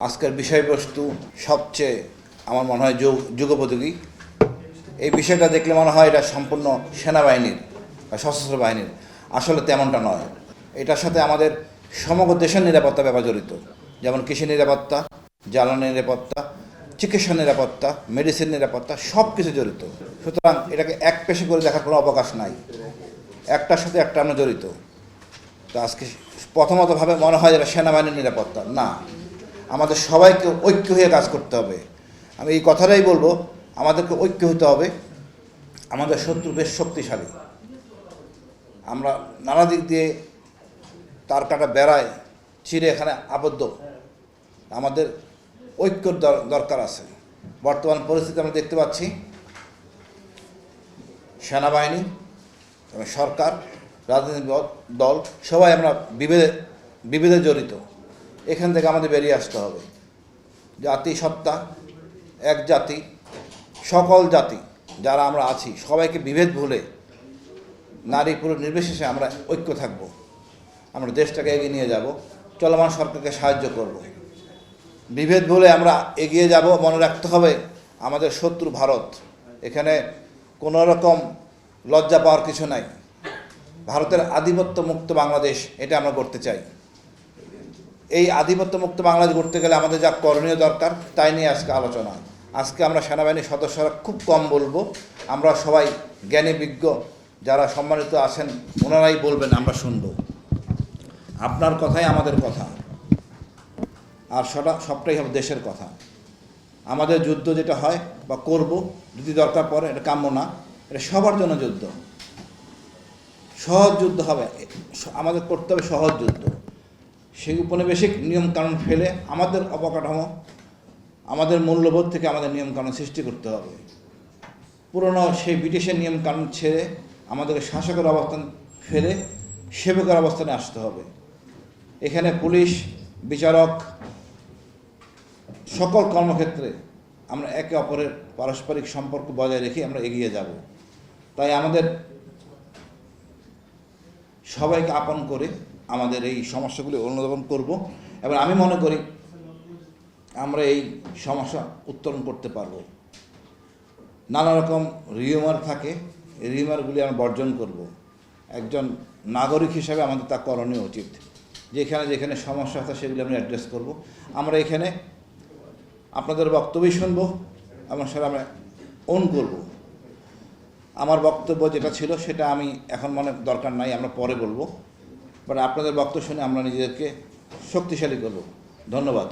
আজকের বিষয়বস্তু সবচেয়ে আমার মনে হয় যুগ যুগোপযোগী। এই বিষয়টা দেখলে মনে হয় এটা সম্পূর্ণ সেনাবাহিনীর বা সশস্ত্র বাহিনীর। আসলে তেমনটা নয়। এটার সাথে আমাদের সমগ্র দেশের নিরাপত্তা ব্যাপার জড়িত। যেমন কৃষি নিরাপত্তা, জ্বালানি নিরাপত্তা, চিকিৎসা নিরাপত্তা মেডিসিন নিরাপত্তা সব কিছু জড়িত। সুতরাং এটাকে এক পেশে করে দেখার কোনো অবকাশ নাই। একটার সাথে একটা আমরা জড়িত। তো আজকে প্রথমতভাবে মনে হয় এটা সেনাবাহিনীর নিরাপত্তা। না। আমাদের সবাইকে ঐক্য হয়ে কাজ করতে হবে। আমি এই কথাটাই বলব, আমাদেরকে ঐক্য হতে হবে। আমাদের শত্রু বেশ শক্তিশালী। আমরা নানা দিক দিয়ে তার কাটা বেড়ায় চিরে এখানে আবদ্ধ। আমাদের ঐক্যর দর- দরকার আছে। বর্তমান পরিস্থিতি আমরা দেখতে পাচ্ছি। সেনাবাহিনী, এবং সরকার, রাজনৈতিক দল, সবাই আমরা বিভেদে বিভেদে জড়িত। এখান থেকে আমাদের বেরিয়ে আসতে হবে। জাতি সত্তা, এক জাতি, সকল জাতি যারা আমরা আছি, সবাইকে বিভেদ ভুলে নারী পুরুষ নির্বিশেষে আমরা ঐক্য থাকব। আমরা দেশটাকে এগিয়ে নিয়ে যাব, চলমান সরকারকে সাহায্য করব। বিভেদ ভুলে আমরা এগিয়ে যাব, মনে রাখতে হবে আমাদের শত্রু ভারত। এখানে কোনো রকম লজ্জা পাওয়ার কিছু নাই। ভারতের আধিপত্য মুক্ত বাংলাদেশ, এটা আমরা করতে চাই। এই আধিপত্য মুক্ত বাংলাদেশ গড়তে গেলে আমাদের যা করণীয় দরকার, তাই নিয়ে আজকে আলোচনা। আজকে আমরা সেনাবাহিনীর সদস্যরা খুব কম বলব। আমরা সবাই জ্ঞানী, বিজ্ঞ, যারা সম্মানিত আছেন, ওনারাই বলবেন, আমরা শুনব। আপনার কথাই আমাদের কথা। আর সেটা, সবটাই হবে দেশের কথা। আমাদের যুদ্ধ যেটা হয় বা করব, যদি দরকার পড়ে, এটা কাম্য না। এটা সবার জন্য যুদ্ধ। সহজ যুদ্ধ হবে। আমাদের করতে হবে সহজ যুদ্ধ। সেই উপনিবেশিক নিয়মকানুন ফেলে আমাদের অবকাঠামো, আমাদের মূল্যবোধ থেকে আমাদের নিয়মকানুন সৃষ্টি করতে হবে। পুরনো সেই ব্রিটিশের নিয়মকানুন ছেড়ে আমাদেরকে শাসকের অবস্থান ফেলে সেবকের অবস্থানে আসতে হবে। এখানে পুলিশ, বিচারক, সকল কর্মক্ষেত্রে আমরা একে অপরের পারস্পরিক সম্পর্ক বজায় রেখে আমরা এগিয়ে যাব। তাই আমাদের সবাইকে আপন করে আমাদের এই সমস্যাগুলি অনুধাবন করব। এবং আমি মনে করি আমরা এই সমস্যা উত্তরণ করতে পারব। নানা রকম রিউমার থাকে, এই রিউমারগুলি আমরা বর্জন করব। একজন নাগরিক হিসাবে আমাদের তা করণীয় উচিত। যেখানে যেখানে সমস্যা আছে সেগুলি আমরা অ্যাড্রেস করব। আমরা এখানে আপনাদের বক্তব্যই শুনব এবং সেটা আমরা অন করব। আমার বক্তব্য যেটা ছিল সেটা আমি এখন মনে দরকার নাই, আমরা পরে বলব। বাট আপনাদের বক্তব্য শুনে আমরা নিজেদেরকে শক্তিশালী করব। ধন্যবাদ।